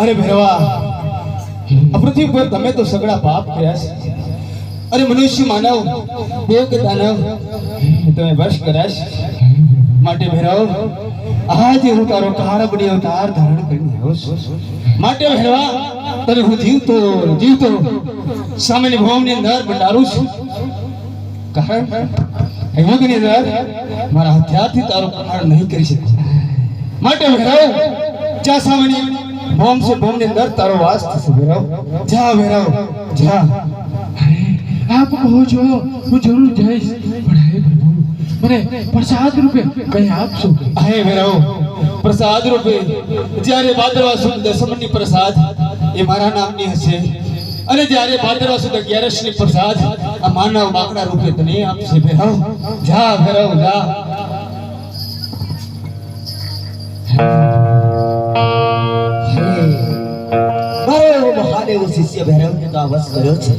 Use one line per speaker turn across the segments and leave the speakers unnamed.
અરે ભેરવા આ પૃથ્વી પર તમે તો સગડા પાપ કર્યા છે. અરે મનુષ્ય માનવ દેવ કે દાનવ, તમે કર્યા છે. માટે ભેરવ આજે હું તારો કારબડી અવતાર ધારણ કરીને આવ્યો છું. માટે ભેરવા, તને હું જીવતો જીવતો સામેની ભવની અંદર બંધારું છું. કારણ યુગની અંદર મારા હથિયારથી તારો પ્રહાર નહીં કરી શકે માટે ભેરવ ચા સામેની ભોમ છે, ભોમની અંદર તારો વાસ થશે, ભેરવ. જા ભેરવ. જા.
આપ કહો છો, હું જરૂર જઈશ. પણ હે પ્રભુ, મને પ્રસાદ રૂપે કઈ આપશો?
હે ભેરવ, પ્રસાદ રૂપે. જ્યારે ભાદરવા સુદ દસમની પ્રસાદ, એ મારા નામની હશે. અને જ્યારે ભાદરવા સુદ અગિયારસની પ્રસાદ, આ માનવ બાકડા રૂપે તને આપશે, ભેરવ. જા ભેરવ, જા.
એવો શિષ્ય ભૈરવને તો આ કર્યો છે?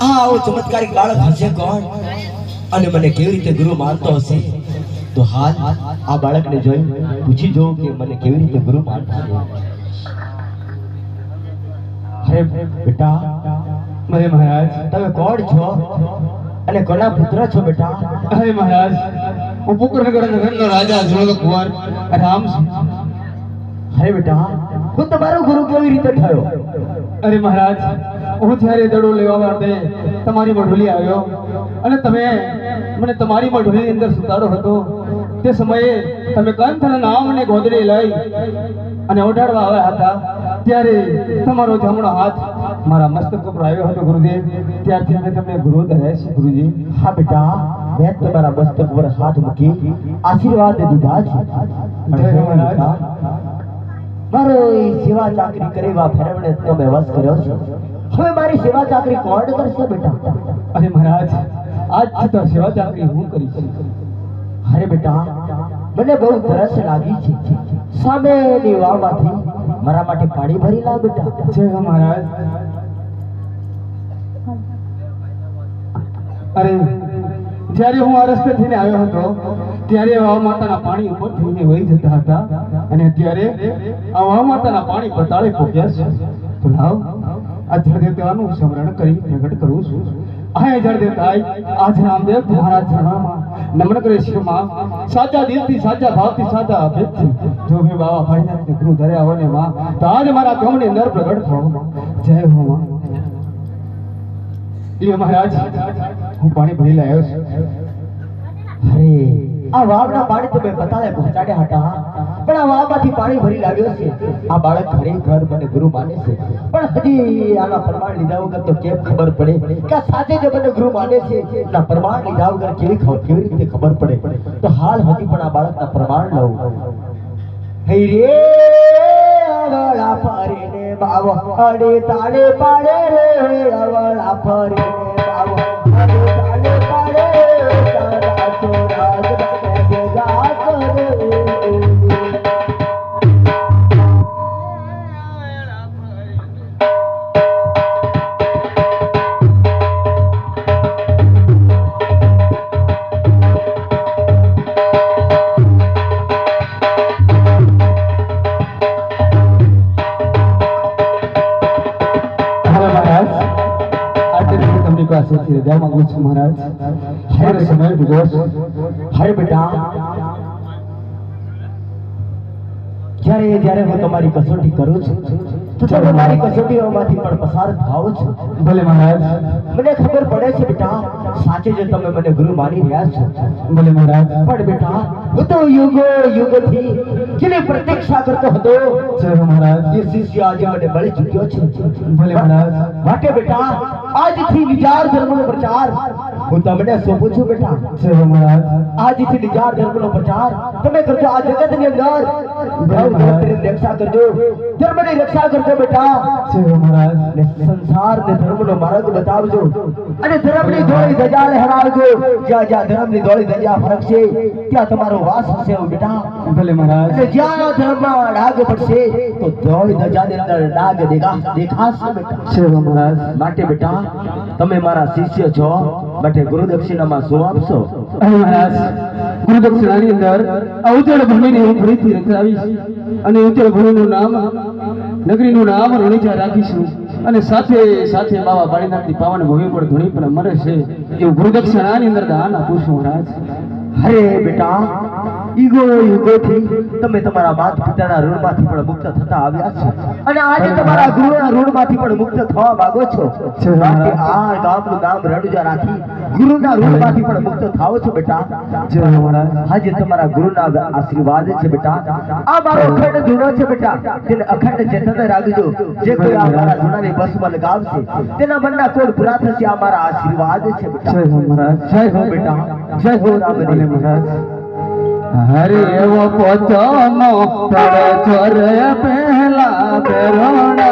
આ આવો ચમત્કારિક બાળક હશે કોણ? અને મને કેવી રીતે ગુરુ માનતો હશે? તો હાલ આ બાળકને જોઈ પૂછી જોઉં કે મને કેવી રીતે ગુરુ માનતો અરે બેટા
અરે મહારાજ
તમે કોણ છો? અને કોના પુત્ર છો બેટા?
અરે મહારાજ હું પુકરનગર નગરનો રાજા જળોદ કુંવર. રામ છું
અરે બેટા હું તમારો ગુરુ કેવી રીતે થયો?
અરે મહારાજ હું જ્યારે દડો લેવા માટે તમારી મઢોલી આવ્યો અને તમે મને તમારી મઢોલીની અંદર સુતાડો હતો તે સમયે તમે કંથના નામ અને ગોદડી લઈ અને ઓઢાડવા આવ્યા હતા. ત્યારે તમારો જમણો હાથ મારા મસ્તક ઉપર આવ્યો હતો ગુરુદેવ ત્યારથી અમે તમને ગુરુ ધર્યા છે ગુરુજી.
હા બેટા મેં તમારા મસ્તક પર હાથ મૂકી આશીર્વાદ દીધા છે. મારો સેવા ચાકરી કરેવા ફેરવણે તમે વસ કર્યો છો. હવે મારી સેવા ચાકરી કોણ કરશે બેટા?
અરે મહારાજ આજ તો સેવા ચાકરી હું કરીશ.
અરે બેટા મને બહુ તરસ લાગી છે. સામેની વાવમાંથી મારા માટે પાણી ભરી લાવ બેટા.
જય મહારાજ. અરે જ્યારે હું આ રસ્તે થઈને આવ્યો હતો, ત્યારે આવા માતાના પાણી ઉપર થઈને વહી જતા હતા. અને અત્યારે આ વાવ માતાના પાણી પતાળે પહોંચ્યા છે. તો લાવ, આ જળ દેવતાનું સ્મરણ કરી પ્રગટ કરું છું. આ જળ દેવતાય આજ રામદેવ તમારા ચરણોમાં નમન કરે શિવમાં સાચા દિલથી, સાચા ભાવથી, સાચા અભેદથી જો મેં બાબા ભાઈનાથને ગુરુ ધર્યા હોય ને માં, તો આજ મારા ગમની અંદર પ્રગટ થવો જય હો માં. લ્યો મહારાજ, હું પાણી ભરી લાવ્યો છું.
અરે, આ વાવના પાણી તમે પતાળે પહોંચાડ્યા હતા. પણ આ વાવમાંથી પાણી ભરી લાવ્યો છે. આ બાળક ખરેખર મને ગુરુ માને છે. પણ હજી આના પ્રમાણ લીધા વગર તો કેમ ખબર પડે? કે સાચે જે મને ગુરુ માને છે એના પ્રમાણ લીધા વગર કેવી કેવી રીતે ખબર પડે? તો હાલ હજી પણ આ બાળકના પ્રમાણ લઉં. રે અવળા ફરીને બાવો. અડે તાળે પાડે રે અવળા ફરીને
પાસેથી રજા માંગુ છું મહારાજ. હવે સમય ભૂગો
હરે બેટા. જ્યારે જ્યારે હું તમારી કસોટી કરું છું તો તમે મારી કસોટીઓમાંથી પણ પસાર થાઓ છો.
ભલે મહારાજ.
મને ખબર પડે છે બેટા સાચે જ તમે મને ગુરુ માની રહ્યા છો
ભલે મહારાજ
પણ બેટા હું તો યુગો યુગથી જેની પ્રતીક્ષા કરતો હતો
જય હો મહારાજ
એ શિષ્ય આજે મને મળી ચૂક્યો છે
ભલે મહારાજ
માટે બેટા આજથી નિજાર ધર્મનો પ્રચાર હું તમને સોંપું છું બેટા.
જય મહારાજ.
આજથી નિજાર ધર્મનો પ્રચાર. તમે કરજો આ જગતની અંદર. રક્ષા કરજો. ધર્મની રક્ષા કરજો બેટા.
જય મહારાજ.
અને સંસાર ને ધર્મનો માર્ગ બતાવજો. અને ધર્મની ધોળી ધજા હરાવજો. જ્યાં જ્યાં ધર્મની ધોળી ધજા ફરકશે ત્યાં તમારો વાસ હશે બેટા.
ભલે મહારાજ.
જ્યાં ધર્મમાં ડાઘ પડશે તો ધોળી ધજાની અંદર ડાગ દેખા દેખાશે બેટા.
જય મહારાજ.
માટે બેટા તમે મારા શિષ્ય છો માટે ગુરુ દક્ષિણામાં શું આપશો?
ગુરુદક્ષિણાની અંદર આ ભૂમિને હું ફરીથી રચરાવીશ અને ઉજ્જવળ ભૂમિનું નામ, નગરીનું નામ રણીજા રાખીશું. અને સાથે સાથે બાબા બાળીનાથની પાવન ભૂમિ પણ ધૂણી પણ મરે છે એવું ગુરુદક્ષિણાની અંદર દાન આપું છું મહારાજ.
અરે બેટા ઈગો ઈગો થી તમે તમારા માત પિતાના ઋણમાંથી પણ મુક્ત થતા આવ્યા છો. અને આજે તમારા ગુરુના ઋણમાંથી પણ મુક્ત થવા માંગો છો. માટે આ ગામનું ગામ રણુજા રાખી ગુરુના ઋણમાંથી પણ મુક્ત થાઓ છો બેટા. આજે તમારા ગુરુના આશીર્વાદ છે બેટા. આ મારો અખંડ ધૂનો છે બેટા. તેને અખંડ જતન રાખજો. જે કોઈ આ મારા જૂનાની બસમાં લગાવશે તેના મનના કોડ પૂરા થશે આ મારા આશીર્વાદ છે બેટા.
જય હો
બેટા. જય હો રામદેવ
મહારાજ. હરે એવો નો પડે બેરોણા